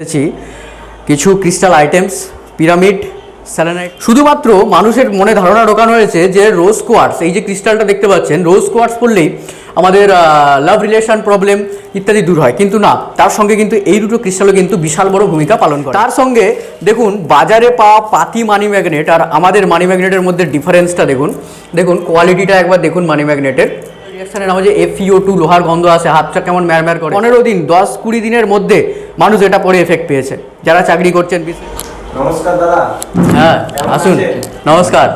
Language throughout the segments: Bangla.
এসেছি কিছু ক্রিস্টাল আইটেমস পিরামিড স্যালানাইট শুধুমাত্র মানুষের মনে ধারণা ঢোকানো হয়েছে যে রোজ কোয়ার্টস এই যে ক্রিস্টালটা দেখতে পাচ্ছেন রোজ কোয়ার্টস পড়লেই আমাদের লাভ রিলেশন প্রবলেম ইত্যাদি দূর হয়। কিন্তু না, তার সঙ্গে কিন্তু এই দুটো ক্রিস্টালও কিন্তু বিশাল বড় ভূমিকা পালন করে। তার সঙ্গে দেখুন, বাজারে পাওয়া পাতি মানি ম্যাগনেট আর আমাদের মানি ম্যাগনেটের মধ্যে ডিফারেন্সটা দেখুন। দেখুন কোয়ালিটিটা একবার দেখুন মানি ম্যাগনেটের রিয়াকশনের নামে যে এফিও টু লোহার গন্ধ আছে হাতটা কেমন ম্যারম্যার করে। পনেরো দিন, দশ কুড়ি দিনের মধ্যে মানুষ এটা পরে এফেক্ট পেয়েছে। যারা চাকরি করছেন বিশেষ- নমস্কার দাদা। হ্যাঁ আসুন। নমস্কার।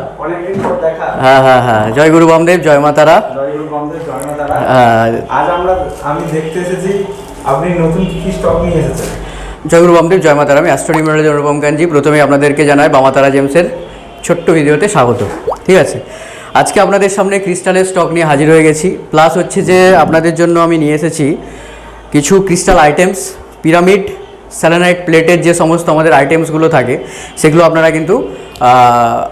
হ্যাঁ হ্যাঁ হ্যাঁ। জয় গুরু বামদেব জয় মা তারা। জয়গুরু বন্ধের জন্ম দাদা হ্যাঁ, আজ আমরা আমি দেখতে এসেছি আপনি নতুন কি কি স্টক নিয়ে এসেছেন? জয় গুরু বামদেব জয় আমি অ্যাস্ট্রোনিমারের অনুপম কাঞ্জি প্রথমে আপনাদেরকে জানাই বামা তারা জেমসের ছোট্ট ভিডিওতে স্বাগত। ঠিক আছে? আজকে আপনাদের সামনে ক্রিস্টালের স্টক নিয়ে হাজির হয়ে গেছি। প্লাস হচ্ছে যে আপনাদের জন্য আমি নিয়ে এসেছি কিছু ক্রিস্টাল আইটেমস পিরামিড স্যালানাইট প্লেটের যে সমস্ত আমাদের আইটেমসগুলো থাকে সেগুলো আপনারা কিন্তু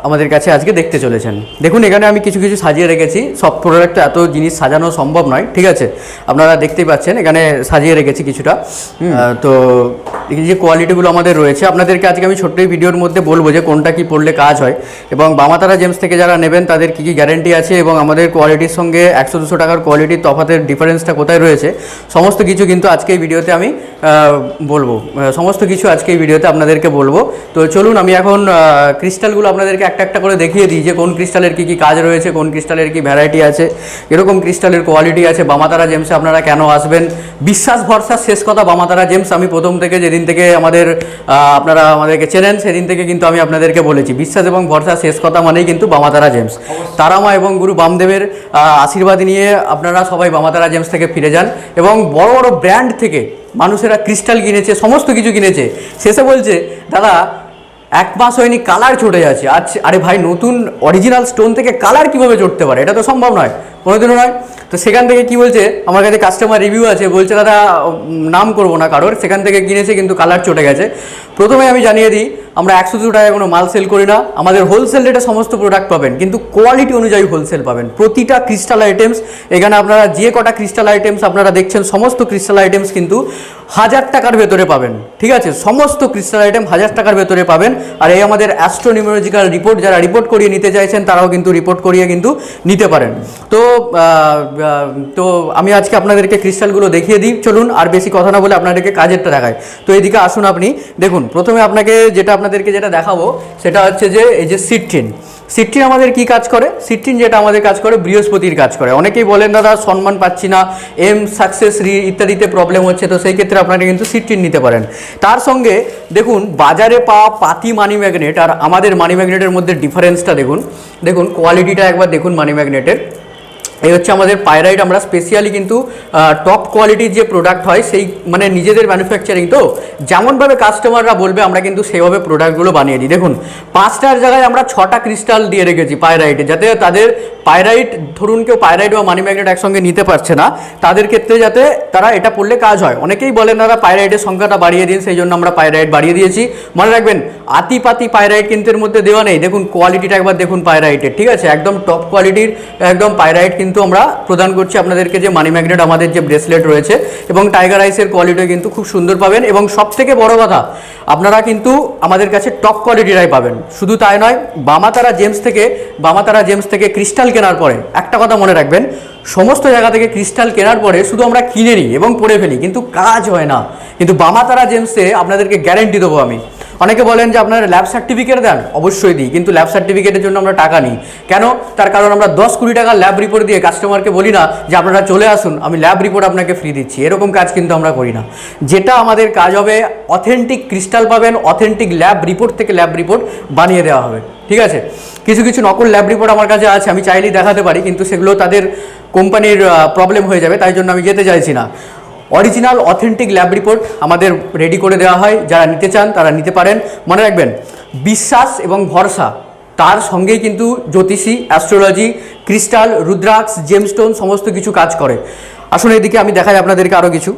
আমাদের কাছে আজকে দেখতে চলেছেন। দেখুন এখানে আমি কিছু কিছু সাজিয়ে রেখেছি। সব প্রোডাক্ট এত জিনিস সাজানো সম্ভব নয় ঠিক আছে? আপনারা দেখতেই পাচ্ছেন এখানে সাজিয়ে রেখেছি কিছুটা। তো এই যে কোয়ালিটিগুলো আমাদের রয়েছে আপনাদেরকে আজকে আমি ছোট্ট এই ভিডিওর মধ্যে বলব যে কোনটা কি পড়লে কাজ হয়। এবং বামাতারা জেমস থেকে যারা নেবেন তাদের কী কী গ্যারেন্টি আছে এবং আমাদের কোয়ালিটির সঙ্গে একশো দুশো টাকার কোয়ালিটির তফাতের ডিফারেন্সটা কোথায় রয়েছে সমস্ত কিছু কিন্তু আজকে এই ভিডিওতে আমি বলব। সমস্ত কিছু আজকে এই ভিডিওতে আপনাদেরকে বলব। তো চলুন আমি এখন আহ, ক্রিস্টালগুলো আপনাদেরকে একটা একটা করে দেখিয়ে দিই যে কোন ক্রিস্টালের কী কী কাজ রয়েছে কোন ক্রিস্টালের কী ভ্যারাইটি আছে এরকম ক্রিস্টালের কোয়ালিটি আছে বামাতারা জেমসে আপনারা কেন আসবেন? বিশ্বাস ভরসা শেষ কথা বামাতারা জেমস আমি প্রথম থেকে যেদিন থেকে আমাদের আপনারা আমাদেরকে চেনেন সেদিন থেকে কিন্তু আমি আপনাদেরকে বলেছি। বিশ্বাস এবং ভরসা শেষ কথা মানেই কিন্তু বামাতারা জেমস তারামা এবং গুরু বামদেবের আশীর্বাদ নিয়ে আপনারা সবাই বামাতারা জেমস থেকে ফিরে যান এবং বড় বড় ব্র্যান্ড থেকে মানুষেরা ক্রিস্টাল কিনেছে সমস্ত কিছু কিনেছে। শেষে বলছে দাদা এক মাস হয়নি কালার চটে যাচ্ছে। আচ্ছা আরে ভাই, নতুন অরিজিনাল স্টোন থেকে কালার কীভাবে চটতে পারে? এটা তো সম্ভব নয়, কোনোদিনও নয়। তো সেখান থেকে কি বলছে? আমার কাছে কাস্টমার রিভিউ আছে, বলছে, দাদা নাম করব না কারোর। সেখান থেকে কিনেছে, কিন্তু কালার চটে গেছে। প্রথমে আমি জানিয়ে দিই, আমরা একশো দুশো টাকায় কোনো মাল সেল করি না। আমাদের হোলসেল রেটে সমস্ত প্রোডাক্ট পাবেন, কিন্তু কোয়ালিটি অনুযায়ী হোলসেল পাবেন। প্রতিটা ক্রিস্টাল আইটেমস এখানে আপনারা যে কটা ক্রিস্টাল আইটেমস আপনারা দেখছেন, সমস্ত ক্রিস্টাল আইটেমস কিন্তু হাজার টাকার ভেতরে পাবেন। ঠিক আছে? সমস্ত ক্রিস্টাল আইটেম হাজার টাকার ভেতরে পাবেন। আর এই আমাদের অ্যাস্ট্রোনিউমেরোলজিক্যাল রিপোর্ট যারা রিপোর্ট করিয়ে নিতে চাইছেন, তারাও কিন্তু রিপোর্ট করিয়ে কিন্তু নিতে পারেন। তো তো আমি আজকে আপনাদেরকে ক্রিস্টালগুলো দেখিয়ে দিই। চলুন আর বেশি কথা না বলে আপনাদেরকে কাজেরটা দেখায় তো এদিকে আসুন আপনি। দেখুন, প্রথমে আপনাকে যেটা আপনাদেরকে যেটা দেখাবো, সেটা হচ্ছে যে, এই যে সিট্রিন সিট্রিন আমাদের কি কাজ করে? সিট্রিন যেটা আমাদের কাজ করে, বৃহস্পতির কাজ করে। অনেকেই বলেন, দাদা, সম্মান পাচ্ছি না এম সাকসেস রি ইত্যাদিতে প্রবলেম হচ্ছে। তো সেই ক্ষেত্রে আপনারা কিন্তু সিট্রিন নিতে পারেন। তার সঙ্গে দেখুন, বাজারে পাওয়া পাতি মানি ম্যাগনেট আর আমাদের মানি ম্যাগনেটের মধ্যে ডিফারেন্সটা দেখুন। দেখুন কোয়ালিটিটা একবার দেখুন মানি ম্যাগনেটের এই হচ্ছে আমাদের পায়রাইট আমরা স্পেশালি কিন্তু টপ কোয়ালিটির যে প্রোডাক্ট হয়, সেই মানে নিজেদের ম্যানুফ্যাকচারিং তো, যেমনভাবে কাস্টমাররা বলবে, আমরা কিন্তু সেইভাবে প্রোডাক্টগুলো বানিয়ে দিই। দেখুন, পাঁচটার জায়গায় আমরা ছটা ক্রিস্টাল দিয়ে রেখেছি পায়রাইটে যাতে তাদের পায়রাইট ধরুন কেউ পায়রাইট বা মানি ম্যাগনেট একসঙ্গে নিতে পারছে না, তাদের ক্ষেত্রে যাতে তারা এটা পড়লে কাজ হয়। অনেকেই বলেন, দাদা পায়রাইটের সংখ্যাটা বাড়িয়ে দিন, সেই জন্য আমরা পায়রাইট বাড়িয়ে দিয়েছি। মনে রাখবেন আতি পাতি পায়রাইট কিন্তু এর মধ্যে দেওয়া নেই। দেখুন কোয়ালিটিটা একবার দেখুন পায়রাইটের ঠিক আছে? একদম টপ কোয়ালিটির একদম পায়রাইট কিন্তু আমরা প্রদান করছি আপনাদেরকে যে মানি ম্যাগনেট আমাদের যে ব্রেসলেট রয়েছে এবং টাইগার আইসের কোয়ালিটিও কিন্তু খুব সুন্দর পাবেন এবং সব থেকে বড় কথা, আপনারা কিন্তু আমাদের কাছে টপ কোয়ালিটিরাই পাবেন। শুধু তাই নয়, বামাতারা জেমস থেকে, বামাতারা জেমস থেকে ক্রিস্টাল কেনার পরে, একটা কথা মনে রাখবেন, সমস্ত জায়গা থেকে ক্রিস্টাল কেনার পরে শুধু আমরা কিনে নিই এবং পড়ে ফেলি, কিন্তু কাজ হয় না। কিন্তু বামাতারা জেমসে আপনাদেরকে গ্যারেন্টি দেবো আমি। অনেকে বলেন যে আপনারা ল্যাব সার্টিফিকেট দেন? অবশ্যই দিই, কিন্তু ল্যাব সার্টিফিকেটের জন্য আমরা টাকা নিই। কেন? তার কারণ আমরা দশ কুড়ি টাকা ল্যাব রিপোর্ট দিয়ে কাস্টমারকে বলি না যে, আপনারা চলে আসুন, আমি ল্যাব রিপোর্ট আপনাকে ফ্রি দিচ্ছি। এরকম কাজ কিন্তু আমরা করি না। যেটা আমাদের কাজ হবে অথেন্টিক ক্রিস্টাল পাবেন অথেন্টিক ল্যাব রিপোর্ট থেকে ল্যাব রিপোর্ট বানিয়ে দেওয়া হবে। ঠিক আছে? কিছু কিছু নকল ল্যাব রিপোর্ট আমার কাছে আছে, আমি চাইলেই দেখাতে পারি, কিন্তু সেগুলো তাদের কোম্পানির প্রবলেম হয়ে যাবে, তাই জন্য আমি যেতে চাইছি না। অরিজিনাল, অথেন্টিক ল্যাব রিপোর্ট আমাদের রেডি করে দেওয়া হয়। যারা নিতে চান, তারা নিতে পারেন। মনে রাখবেন, বিশ্বাস এবং ভরসা, তার সঙ্গেই কিন্তু জ্যোতিষী অ্যাস্ট্রোলজি ক্রিস্টাল রুদ্রাক্স জেমস্টোন সমস্ত কিছু কাজ করে। আসলে এদিকে আমি দেখাই আপনাদেরকে আরও কিছু।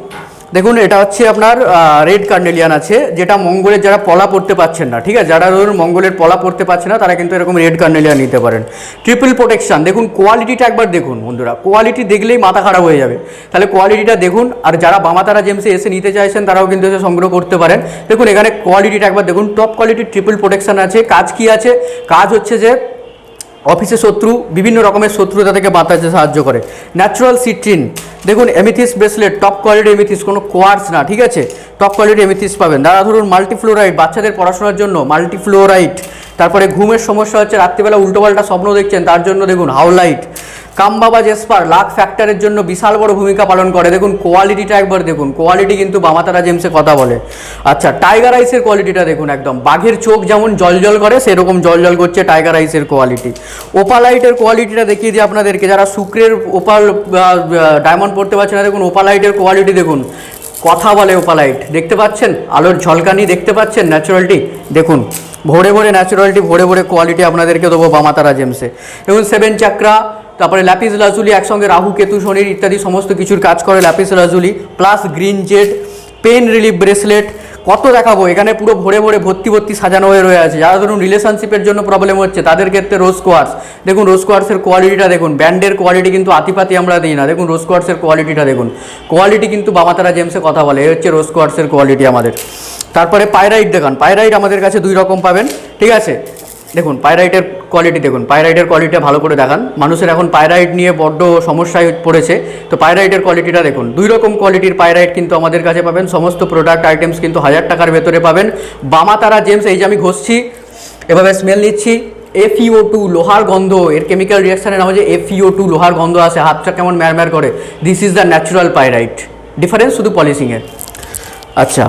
দেখুন, এটা হচ্ছে আপনার রেড কার্নেলিয়ান আছে, যেটা মঙ্গলের যারা পলা পড়তে পারছেন না, ঠিক আছে? যারা ধরুন মঙ্গলের পলা পড়তে পারছে না, তারা কিন্তু এরকম রেড কার্নেলিয়ান নিতে পারেন। ট্রিপল প্রোটেকশান দেখুন কোয়ালিটিটা একবার দেখুন, বন্ধুরা। কোয়ালিটি দেখলেই মাথা খারাপ হয়ে যাবে। তাহলে কোয়ালিটিটা দেখুন, আর যারা বামাতারা জেমসে এসে নিতে চাইছেন, তারাও কিন্তু এসে সংগ্রহ করতে পারেন। দেখুন, এখানে কোয়ালিটিটা একবার দেখুন টপ কোয়ালিটির ট্রিপল প্রোটেকশান আছে। কাজ কি আছে? কাজ হচ্ছে যে অফিসে শত্রু, বিভিন্ন রকমের শত্রুতা থেকে বাঁচাতে সাহায্য করে। ন্যাচারাল সিট্রিন দেখুন amethyst bracelet top quality amethyst কোনো কোয়ার্স না, ঠিক আছে? টপ কোয়ালিটি এমিথিস পাবেন। দাদা, ধরুন মাল্টিফ্লোরাইড বাচ্চাদের পড়াশোনার জন্য মাল্টিফ্লোরাইড তারপরে ঘুমের সমস্যা হচ্ছে, রাত্রিবেলা উল্টোপাল্টা স্বপ্ন দেখছেন, তার জন্য দেখুন হাউলাইট কামবাবা জেসপার লাখ ফ্যাক্টরের জন্য বিশাল বড় ভূমিকা পালন করে। দেখুন কোয়ালিটিটা একবার দেখুন। কোয়ালিটি কিন্তু বামাতারা জেমসে কথা বলে। আচ্ছা টাইগার আইসের কোয়ালিটিটা দেখুন একদম। বাঘের চোখ যেমন জল করে, সেরকম জল করছে টাইগার আইসের কোয়ালিটি ওপালাইটের কোয়ালিটিটা দেখিয়ে দিই আপনাদেরকে। যারা শুক্রের ওপাল ডায়মন্ড পড়তে পারছে না, দেখুন ওপালাইটের কোয়ালিটি দেখুন। কথা বলে ওপালাইট দেখতে পাচ্ছেন? আলোর ঝলকানি দেখতে পাচ্ছেন? ন্যাচারালিটি দেখুন, ভোরে ভোরে ন্যাচারালিটি ভোরে ভোরে কোয়ালিটি আপনাদেরকে দেবো বামাতারা জেমসে। দেখুন সেভেন চাকরা তারপরে ল্যাপিস লাজুলি একসঙ্গে রাহু, কেতু শনির ইত্যাদি সমস্ত কিছুর কাজ করে lapis lazuli plus green jet pain relief bracelet কত দেখাবো? এখানে পুরো ভরে ভরে ভর্তি ভর্তি সাজানো হয়ে রয়ে আছে। যারা ধরুন রিলেশনশিপের জন্য প্রবলেম হচ্ছে, তাদের ক্ষেত্রে রোজ কোয়ার্স দেখুন রোজ কোয়ার্সের কোয়ালিটিটা দেখুন। ব্যান্ডের কোয়ালিটি কিন্তু আতিপাতি আমরা দিই না। দেখুন রোজ কোয়ার্সের কোয়ালিটিটা দেখুন। কোয়ালিটি কিন্তু বামাতারা জেমসে কথা বলে। এই হচ্ছে রোজ কোয়ার্সের কোয়ালিটি আমাদের। তারপরে পায়রাইট দেখান। পায়রাইট আমাদের কাছে দুই রকম পাবেন। ঠিক আছে? দেখুন পায়রাইটের কোয়ালিটি দেখুন পায়রাইটের কোয়ালিটিটা ভালো করে দেখান। মানুষের এখন পায়রাইট নিয়ে বড্ড সমস্যায় পড়েছে। তো পায়রাইটের কোয়ালিটিটা দেখুন, দুই রকম কোয়ালিটির পায়রাইট কিন্তু আমাদের কাছে পাবেন। সমস্ত প্রোডাক্ট আইটেমস কিন্তু হাজার টাকার ভেতরে পাবেন। বামাতারা জেমস এই যে আমি ঘষছি, এভাবে স্মেল নিচ্ছি। এফইও টু লোহার গন্ধ, এর কেমিক্যাল রিয়াকশানের নাম হচ্ছে এফইও টু লোহার গন্ধ আসে, হাতটা কেমন ম্যারম্যার করে। This is the natural pyrite difference শুধু পলিশিংয়ের আচ্ছা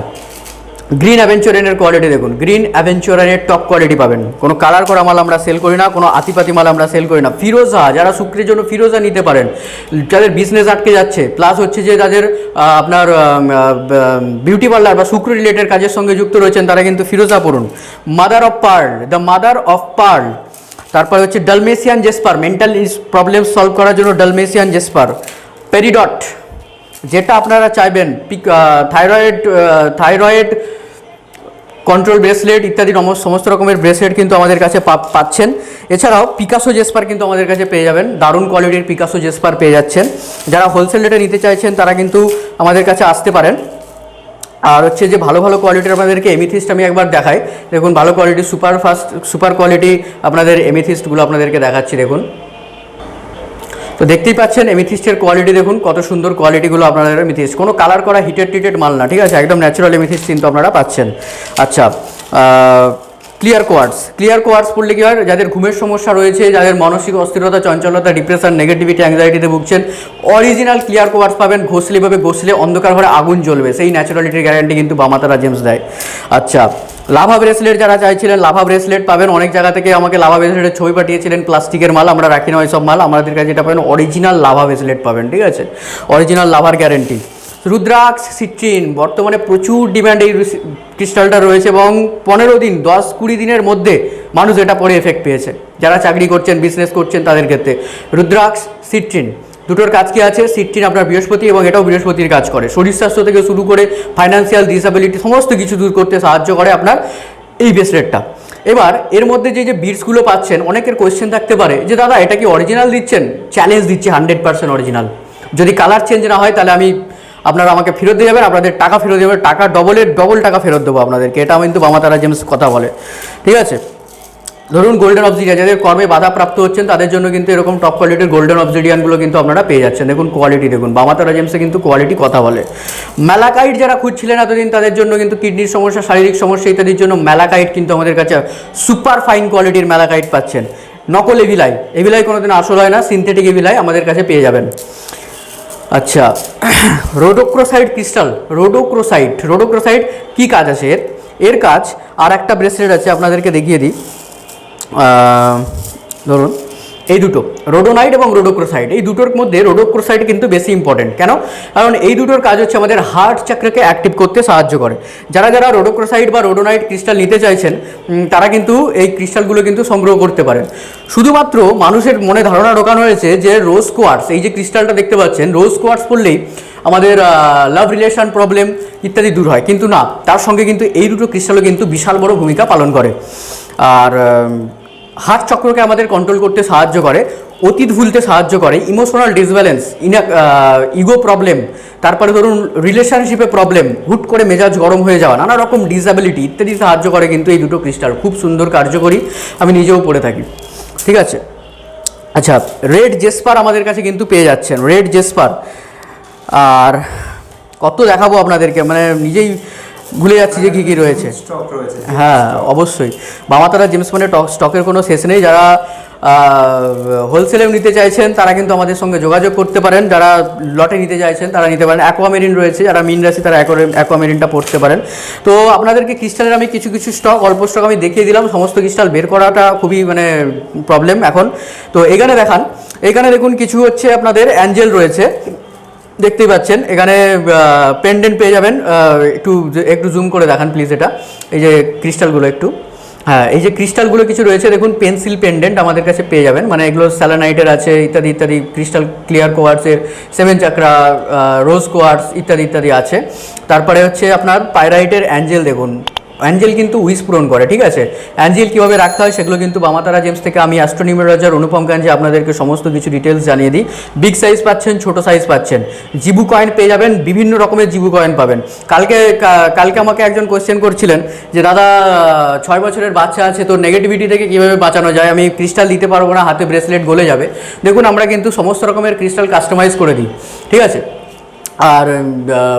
গ্রিন অ্যাভেঞ্চুরিয়ানের কোয়ালিটি দেখুন। গ্রিন অ্যাভেঞ্চুরিয়ানের টপ কোয়ালিটি পাবেন। কোনো কালার করা মাল আমরা সেল করি না, কোনো আতিপাতি মাল আমরা সেল করি না। ফিরোজা যারা শুক্রের জন্য ফিরোজা নিতে পারেন, যাদের বিজনেস আটকে যাচ্ছে প্লাস হচ্ছে যে যাদের আপনার বিউটি পার্লার বা শুক্র রিলেটেড কাজের সঙ্গে যুক্ত রয়েছেন, তারা কিন্তু ফিরোজা পড়ুন। Mother of pearl the mother of pearl তারপরে হচ্ছে dalmatian jasper mental problem solve করার জন্য ডালমেসিয়ান জেসপার পেরিডট যেটা আপনারা চাইবেন, পিক থাইরয়েড থাইরয়েড কন্ট্রোল ব্রেসলেট ইত্যাদি সমস্ত রকমের ব্রেসলেট কিন্তু আমাদের কাছে পাচ্ছেন। এছাড়াও পিকাসো জেসপার কিন্তু আমাদের কাছে পেয়ে যাবেন। দারুণ কোয়ালিটির পিকাসো জেসপার পেয়ে যাচ্ছেন। যারা হোলসেল রেটে নিতে চাইছেন, তারা কিন্তু আমাদের কাছে আসতে পারেন। আর হচ্ছে যে ভালো ভালো কোয়ালিটির আপনাদেরকে এমিথিস্ট আমি একবার দেখাই। দেখুন, ভালো কোয়ালিটির সুপার ফাস্ট সুপার কোয়ালিটি আপনাদের এমিথিস্টগুলো আপনাদেরকে দেখাচ্ছি, দেখুন। তো দেখতেই পাচ্ছেন এমিথিস্টের কোয়ালিটি দেখুন, কত সুন্দর কোয়ালিটিগুলো আপনাদের এমিথিস্ট কোনো কালার করা হিটেড টিটেড মাল না, ঠিক আছে? একদম ন্যাচারাল এমিথিস্ট কিন্তু আপনারা পাচ্ছেন। আচ্ছা ক্লিয়ার কোয়ার্ডস ক্লিয়ার কোয়ার্ডস পড়লে কি হয়? যাদের ঘুমের সমস্যা রয়েছে, যাদের মানসিক অস্থিরতা, চঞ্চলতা ডিপ্রেশন নেগেটিভিটি অ্যাংজাইটিতে ভুগছেন অরিজিনাল ক্লিয়ার কোয়ার্ডস পাবেন। ঘষলে ভাবে ঘষলে অন্ধকার ঘরে আগুন জ্বলবে। সেই ন্যাচারালিটির গ্যারান্টি কিন্তু বামাতারা জেমস দেয়। আচ্ছা লাভা ব্রেসলেট যারা চাইছিলেন, লাভা ব্রেসলেট পাবেন। অনেক জায়গা থেকে আমাকে লাভা ব্রেসলেটের ছবি পাঠিয়েছিলেন, প্লাস্টিকের মাল। আমরা রাখি না ওই সব মাল। আমাদের কাছে যেটা পাবেন। অরিজিনাল লাভা ব্রেসলেট পাবেন, ঠিক আছে? Original lava guarantee rudraksha citrine. বর্তমানে প্রচুর ডিমান্ড এই ক্রিস্টালটা রয়েছে এবং পনেরো দিন, দশ কুড়ি দিনের মধ্যে মানুষ এটা পরে এফেক্ট পেয়েছে। যারা চাকরি করছেন বিজনেস করছেন তাদের ক্ষেত্রে। রুদ্রাক্স সিট্রিন। দুটোর কাজ কি আছে? সিট্রিন আপনার বৃহস্পতি এবং এটাও বৃহস্পতির কাজ করে। শরীর স্বাস্থ্য থেকে শুরু করে ফাইন্যান্সিয়াল ডিসাবিলিটি সমস্ত কিছু দূর করতে সাহায্য করে আপনার এই ব্রেসলেটটা এবার, এর মধ্যে যে যে বিটসগুলো পাচ্ছেন, অনেকের কোয়েশ্চেন থাকতে পারে যে, দাদা, এটা কি অরিজিনাল দিচ্ছেন? চ্যালেঞ্জ দিচ্ছে হান্ড্রেড পার্সেন্ট অরিজিনাল যদি কালার চেঞ্জ না হয়, তাহলে আমি আপনারা আমাকে ফেরত দিয়ে যাবেন, আপনাদের টাকা ফেরত দিয়ে টাকা ডবলের ডবল টাকা ফেরত দেবো আপনাদেরকে। এটা কিন্তু বামাতারা জেমস কথা বলে। ঠিক আছে? ধরুন গোল্ডেন অবজিডিয়ান যাদের কর্মে বাধা প্রাপ্ত হচ্ছেন, তাদের জন্য কিন্তু এরকম টপ কোয়ালিটির গোল্ডেন অবজিডিয়ানগুলো কিন্তু আপনারা পেয়ে যাচ্ছেন। দেখুন কোয়ালিটি দেখুন। বামাতারা জেমসে কিন্তু কোয়ালিটি কথা বলে। ম্যালাকাইট যারা খুঁজছিলেন এতদিন, তাদের জন্য কিন্তু কিডনির সমস্যা, শারীরিক সমস্যা, ইত্যাদির জন্য ম্যালাকাইট কিন্তু আমাদের কাছে সুপার ফাইন কোয়ালিটির ম্যালাকাইট পাচ্ছেন। নকল এভিলাই। এভিলাই কোনোদিন আসল হয় না সিনথেটিক এভিলাই আমাদের কাছে পেয়ে যাবেন। আচ্ছা রোডোক্রোসাইড ক্রিস্টাল রোডোক্রোসাইড রোডোক্রোসাইড কী কাজ আছে এর? এর কাজ আর একটা ব্রেসলেট আছে, আপনাদেরকে দেখিয়ে দিই। ধরুন। এই দুটো রোডোনাইট এবং রোডোক্রোসাইড এই দুটোর মধ্যে রোডোক্রোসাইড কিন্তু বেশি ইম্পর্টেন্ট কেন? কারণ এই দুটোর কাজ হচ্ছে আমাদের হার্ট চক্রকে অ্যাক্টিভ করতে সাহায্য করে। যারা যারা রোডোক্রোসাইড বা রোডোনাইট ক্রিস্টাল নিতে চাইছেন তারা কিন্তু এই ক্রিস্টালগুলো কিন্তু সংগ্রহ করতে পারেন। শুধুমাত্র মানুষের মনে ধারণা ঢোকানো হয়েছে যে রোজ কোয়ার্টস এই যে ক্রিস্টালটা দেখতে পাচ্ছেন রোজ কোয়ার্টস পড়লেই আমাদের লাভ রিলেশন প্রবলেম ইত্যাদি দূর হয়। কিন্তু না, তার সঙ্গে কিন্তু এই দুটো ক্রিস্টালও কিন্তু বিশাল বড় ভূমিকা পালন করে। আর হার্ট চক্রকে আমাদের কন্ট্রোল করতে সাহায্য করে, অতীত ভুলতে সাহায্য করে ইমোশনাল ডিসব্যালেন্স ইনা ইগো প্রবলেম তারপরে ধরুন রিলেশনশিপে প্রবলেম হুট করে মেজাজ গরম হয়ে যাওয়া, নানা রকম ডিসএবিলিটি ইত্যাদি সাহায্য করে কিন্তু এই দুটো ক্রিস্টাল খুব সুন্দর, কার্যকরী, আমি নিজেও পড়ে থাকি। ঠিক আছে? আচ্ছা রেড জেসপার আমাদের কাছে কিন্তু পেয়ে যাচ্ছেন রেড জেসপার আর কত দেখাবো আপনাদেরকে মানে নিজেই ভুলে যাচ্ছি যে কী কী রয়েছে। স্টক হ্যাঁ অবশ্যই। বামাতারা জেমস মানে স্টকের কোনো শেষ নেই। যারা হোলসেলেও নিতে চাইছেন তারা কিন্তু আমাদের সঙ্গে যোগাযোগ করতে পারেন। যারা লটে নিতে চাইছেন তারা নিতে পারেন। অ্যাকোয়ামেরিন রয়েছে। যারা মিন রাশি তারা অ্যাকোয়ামেরিনটা পড়তে পারেন। তো আপনাদেরকে ক্রিস্টালের আমি কিছু কিছু স্টক অল্প স্টক আমি দেখিয়ে দিলাম। সমস্ত ক্রিস্টাল বের করাটা খুবই মানে প্রবলেম এখন। তো এখানে দেখান। এখানে দেখুন কিছু হচ্ছে আপনাদের অ্যাঞ্জেল রয়েছে। দেখতেই পাচ্ছেন। এখানে পেন্ডেন্ট পেয়ে যাবেন। একটু একটু জুম করে দেখান প্লিজ এটা। এই যে ক্রিস্টালগুলো একটু। হ্যাঁ এই যে ক্রিস্টালগুলো কিছু রয়েছে, দেখুন পেন্সিল পেন্ডেন্ট আমাদের কাছে পেয়ে যাবেন। মানে এগুলো স্যালানাইটের আছে, ইত্যাদি ইত্যাদি ক্রিস্টাল ক্লিয়ার কোয়ার্সের সেভেন চাকরা রোজ কোয়ার্স ইত্যাদি ইত্যাদি আছে। তারপরে হচ্ছে আপনার পাইরাইটের অ্যাঞ্জেল দেখুন। অ্যাঞ্জেল কিন্তু উইস পূরণ করে, ঠিক আছে? অ্যাঞ্জেল কীভাবে রাখতে হয় সেগুলো কিন্তু বামাতারা জেমস থেকে আমি অ্যাস্ট্রোনিউমেরাজার অনুপম গাঞ্জি আপনাদেরকে সমস্ত কিছু ডিটেলস জানিয়ে দিই। বিগ সাইজ পাচ্ছেন, ছোট সাইজ পাচ্ছেন। জিবু কয়েন পেয়ে যাবেন, বিভিন্ন রকমের জিবু কয়েন পাবেন। কালকে কালকে আমাকে একজন কোয়েশ্চেন করছিলেন যে, দাদা, ছয় বছরের বাচ্চা আছে তো নেগেটিভিটি থেকে কীভাবে বাঁচানো যায়? আমি ক্রিস্টাল দিতে পারব না, হাতে ব্রেসলেট গলে যাবে। দেখুন, আমরা কিন্তু সমস্ত রকমের ক্রিস্টাল কাস্টমাইজ করে দিই, ঠিক আছে? আর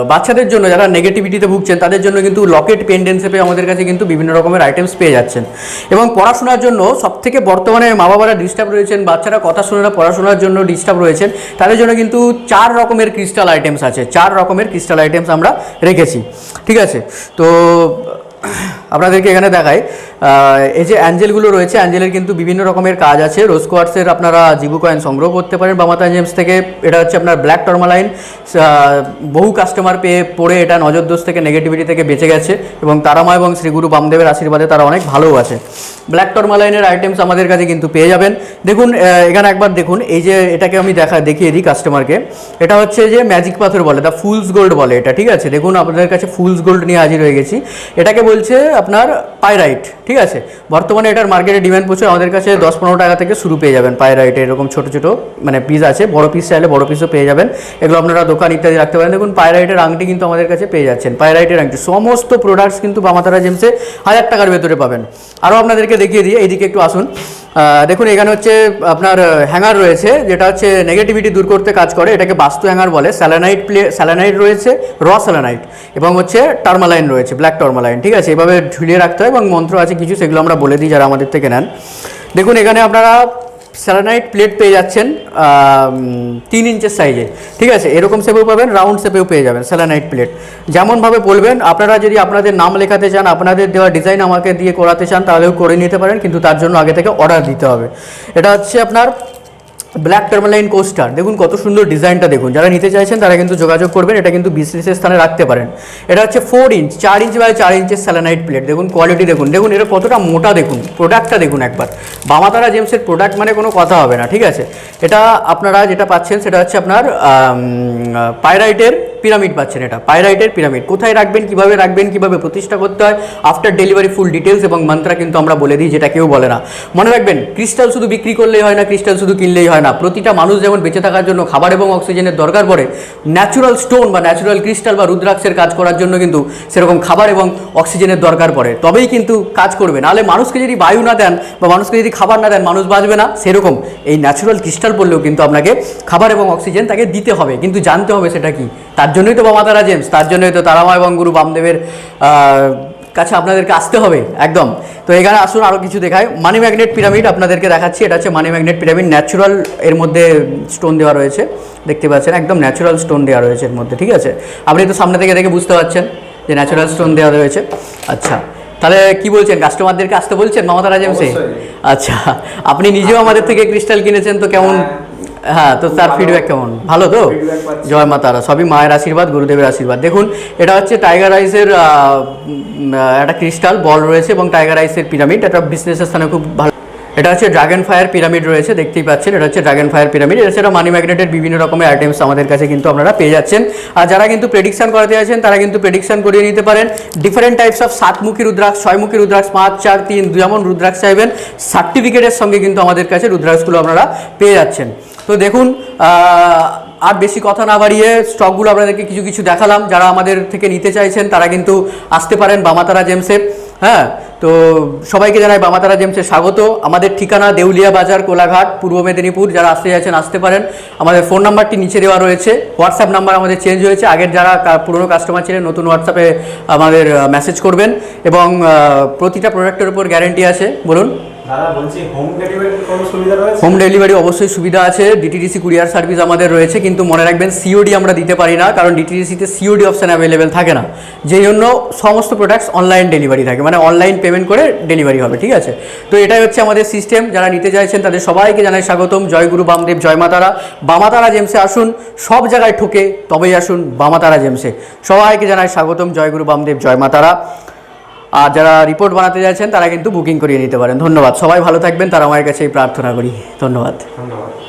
বাচ্চাদের জন্য যারা নেগেটিভিটিতে ভুগছেন তাদের জন্য কিন্তু লকেট পেন্ডেন্ট হিসেবে আমাদের কাছে কিন্তু বিভিন্ন রকমের আইটেমস পেয়ে যাচ্ছেন। এবং পড়াশোনার জন্য সব থেকে বর্তমানে মা বাবারা ডিস্টার্ব রয়েছেন বাচ্চারা কথা শুনে না পড়াশোনার জন্য ডিস্টার্ব রয়েছেন তাদের জন্য কিন্তু চার রকমের ক্রিস্টাল আইটেমস আছে। চার রকমের ক্রিস্টাল আইটেমস আমরা রেখেছি। ঠিক আছে? তো আপনাদেরকে এখানে আহ, এই যে অ্যাঞ্জেলগুলো রয়েছে, অ্যাঞ্জেলের কিন্তু বিভিন্ন রকমের কাজ আছে। রোজ কোয়ার্টসের আপনারা জিবু কয়েন সংগ্রহ করতে পারেন বামাতা জেমস থেকে। এটা হচ্ছে আপনার ব্ল্যাক টর্মালাইন বহু কাস্টমার পেয়ে পড়ে এটা নজর দোষ থেকে নেগেটিভিটি থেকে বেঁচে গেছে এবং তারামা এবং শ্রীগুরু বামদেবের আশীর্বাদে তারা অনেক ভালোও আছে। ব্ল্যাক টর্মালাইনের আইটেমস আমাদের কাছে কিন্তু পেয়ে যাবেন। দেখুন এখানে একবার দেখুন, এই যে এটাকে আমি দেখা, দেখিয়ে দিই কাস্টমারকে এটা হচ্ছে যে ম্যাজিক পাথর বলে দা ফুলস গোল্ড বলে এটা, ঠিক আছে? দেখুন, আপনাদের কাছে ফুলস গোল্ড নিয়ে হাজির হয়ে গেছি। এটাকে বলছে আপনার পাইরাইট ঠিক আছে? বর্তমানে এটার মার্কেটে ডিমান্ড প্রচুর, আমাদের কাছে দশ পনেরো টাকা থেকে শুরু পেয়ে যাবেন পাইরাইট এরকম ছোটো ছোটো মানে পিস আছে, বড় পিস চাইলে বড় পিসও পেয়ে যাবেন। এগুলো আপনারা দোকান ইত্যাদি রাখতে পারেন। দেখুন পাইরাইটের আংটি কিন্তু আমাদের কাছে পেয়ে যাচ্ছেন। পাইরাইটের আংটি সমস্ত প্রোডাক্টস কিন্তু বামাতারা জেমসে হাজার টাকার ভেতরে পাবেন। আরও আপনাদেরকে দেখিয়ে দিয়ে এইদিকে একটু আসুন। দেখুন, এখানে হচ্ছে আপনার হ্যাঙ্গার রয়েছে, যেটা হচ্ছে নেগেটিভিটি দূর করতে কাজ করে। এটাকে বাস্তু হ্যাঙ্গার বলে। স্যালানাইট প্লে, স্যালানাইট রয়েছে, র স্যালানাইট, এবং হচ্ছে টার্মালাইন রয়েছে, ব্ল্যাক টার্মালাইন, ঠিক আছে? এভাবে ঝুলিয়ে রাখতে হয়, এবং মন্ত্র আছে কিছু, সেগুলো আমরা বলে দিই যারা আমাদের থেকে নেন। দেখুন, এখানে আপনারা স্যালানাইট প্লেট পেয়ে যাচ্ছেন তিন ইঞ্চের সাইজে ঠিক আছে? এরকম শেপেও পাবেন রাউন্ড শেপেও পেয়ে যাবেন স্যালানাইট প্লেট যেমনভাবে বলবেন, আপনারা যদি আপনাদের নাম লেখাতে চান, আপনাদের দেওয়া ডিজাইন আমাকে দিয়ে করাতে চান, তাহলেও করে নিতে পারেন, কিন্তু তার জন্য আগে থেকে অর্ডার দিতে হবে। এটা হচ্ছে আপনার ব্ল্যাক টার্মালাইন কোস্টার দেখুন কত সুন্দর ডিজাইনটা দেখুন। যারা নিতে চাইছেন, তারা কিন্তু যোগাযোগ করবেন, এটা কিন্তু বিজনেসের স্থানে রাখতে পারেন। এটা হচ্ছে ফোর ইঞ্চ চার ইঞ্চ বাই চার ইঞ্চের স্যালানাইট প্লেট দেখুন কোয়ালিটি দেখুন। দেখুন, এটা কতটা মোটা দেখুন প্রোডাক্টটা দেখুন একবার। বামাতারা জেমসের প্রোডাক্ট মানে কোনো কথা হবে না, ঠিক আছে? এটা আপনারা যেটা পাচ্ছেন, সেটা হচ্ছে আপনার পাইরাইটের পিরামিড পাচ্ছেন এটা, পাইরাইটের পিরামিড। কোথায় রাখবেন, কীভাবে রাখবেন, কীভাবে প্রতিষ্ঠা করতে হয় আফটার ডেলিভারি ফুল ডিটেলস এবং মন্ত্রা কিন্তু আমরা বলে দিই, যেটা কেউ বলে না। মনে রাখবেন ক্রিস্টাল শুধু বিক্রি করলেই হয় না ক্রিস্টাল শুধু কিনলেই হয় না। প্রতিটা মানুষ যেমন বেঁচে থাকার জন্য খাবার এবং অক্সিজেনের দরকার পড়ে ন্যাচুরাল স্টোন বা ন্যাচুরাল ক্রিস্টাল বা রুদ্রাক্ষের কাজ করার জন্য কিন্তু সেরকম খাবার এবং অক্সিজেনের দরকার পড়ে। তবেই কিন্তু কাজ করবে। নাহলে মানুষকে যদি বায়ু না দেন বা মানুষকে যদি খাবার না দেন, মানুষ বাঁচবে না। সেরকম এই ন্যাচুরাল ক্রিস্টাল বললেও কিন্তু আপনাকে খাবার এবং অক্সিজেন তাকে দিতে হবে। কিন্তু জানতে হবে সেটা কি? তার জন্যই তো বামাতারা জেমস তার জন্যই তো তারামা এবং গুরু বামদেবের কাছে আপনাদেরকে আসতে হবে একদম। তো এখানে আসুন আরও কিছু দেখায় মানি ম্যাগনেট পিরামিড আপনাদেরকে দেখাচ্ছি এটা হচ্ছে মানি ম্যাগনেট পিরামিড ন্যাচুরাল এর মধ্যে স্টোন দেওয়া রয়েছে দেখতে পাচ্ছেন একদম ন্যাচুরাল স্টোন দেওয়া রয়েছে এর মধ্যে ঠিক আছে? আপনি তো সামনে থেকে দেখে বুঝতে পারছেন যে ন্যাচুরাল স্টোন দেওয়া রয়েছে। আচ্ছা তাহলে কি বলছেন কাস্টমারদেরকে আসতে বলছেন মমতারা জেমসে অবশ্যই। আচ্ছা আপনি নিজেও আমাদের থেকে ক্রিস্টাল কিনেছেন তো কেমন? হ্যাঁ তো তার ফিডব্যাক কেমন? ভালো তো? জয় মা তারা সবই মায়ের আশীর্বাদ গুরুদেবের আশীর্বাদ। দেখুন এটা হচ্ছে টাইগার আইসের আহ, একটা ক্রিস্টাল বল রয়েছে এবং টাইগার আইসের পিরামিড এটা বিজনেসের স্থানে খুব ভালো। এটা হচ্ছে ড্রাগন ফায়ার পিরামিড রয়েছে দেখতেই পাচ্ছেন। এটা হচ্ছে ড্রাগন ফায়ার পিরামিড হচ্ছে মানি ম্যাগনেটের বিভিন্ন রকমের আইটেমস আমাদের কাছে কিন্তু আপনারা পেয়ে যাচ্ছেন। আর যারা কিন্তু প্রেডিকশন করাতে আছেন তারা কিন্তু প্রেডিকশন করিয়ে নিতে পারেন। ডিফারেন্ট টাইপস অফ সাতমুখী রুদ্রাক্ষ ছয়মুখী রুদ্রাক্ষ পাঁচ চার তিন যেমন রুদ্রাক্ষ চাইবেন সার্টিফিকেটের সঙ্গে কিন্তু আমাদের কাছে রুদ্রাক্ষগুলো আপনারা পেয়ে যাচ্ছেন। তো দেখুন আর বেশি কথা না বাড়িয়ে স্টকগুলো আপনাদেরকে কিছু কিছু দেখালাম। যারা আমাদের থেকে নিতে চাইছেন, তারা কিন্তু আসতে পারেন বামাতারা জেমসে। হ্যাঁ তো সবাইকে জানাই বামাতারা জেমসে স্বাগত। আমাদের ঠিকানা দেউলিয়া বাজার, কোলাঘাট, পূর্ব মেদিনীপুর। যারা আসতে চাইছেন, আসতে পারেন। আমাদের ফোন নাম্বারটি নিচে দেওয়া রয়েছে। হোয়াটসঅ্যাপ নাম্বার আমাদের চেঞ্জ হয়েছে। আগের যারা পুরনো কাস্টমার ছিলেন, নতুন হোয়াটসঅ্যাপে আমাদের মেসেজ করবেন। এবং প্রতিটা প্রোডাক্টের উপর গ্যারেন্টি আছে। বলুন। হোম ডেলিভারি অবশ্যই সুবিধা আছে। ডিটিডিসি কুরিয়ার সার্ভিস আমাদের রয়েছে, কিন্তু মনে রাখবেন সিওডি আমরা দিতে পারি না, কারণ ডিটিডিসিতে সিওডি অপশান অ্যাভেলেবেল থাকে না। যেই জন্য সমস্ত প্রোডাক্টস অনলাইন ডেলিভারি থাকে মানে অনলাইন পেমেন্ট করে ডেলিভারি হবে, ঠিক আছে? তো এটাই হচ্ছে আমাদের সিস্টেম যারা নিতে চাইছেন, তাদের সবাইকে জানাই স্বাগতম। জয় গুরু বামদেব, জয় মাতারা বামাতারা জেমসে আসুন, সব জায়গায় ঠোকে তবেই আসুন বামাতারা জেমসে সবাইকে জানাই স্বাগতম। জয় গুরু বামদেব, জয় মাতারা আর যারা রিপোর্ট বানাতে যাচ্ছেন, তারা কিন্তু বুকিং করিয়ে নিতে পারেন। ধন্যবাদ। সবাই ভালো থাকবেন। তারা আমার কাছে প্রার্থনা করি। ধন্যবাদ। ধন্যবাদ।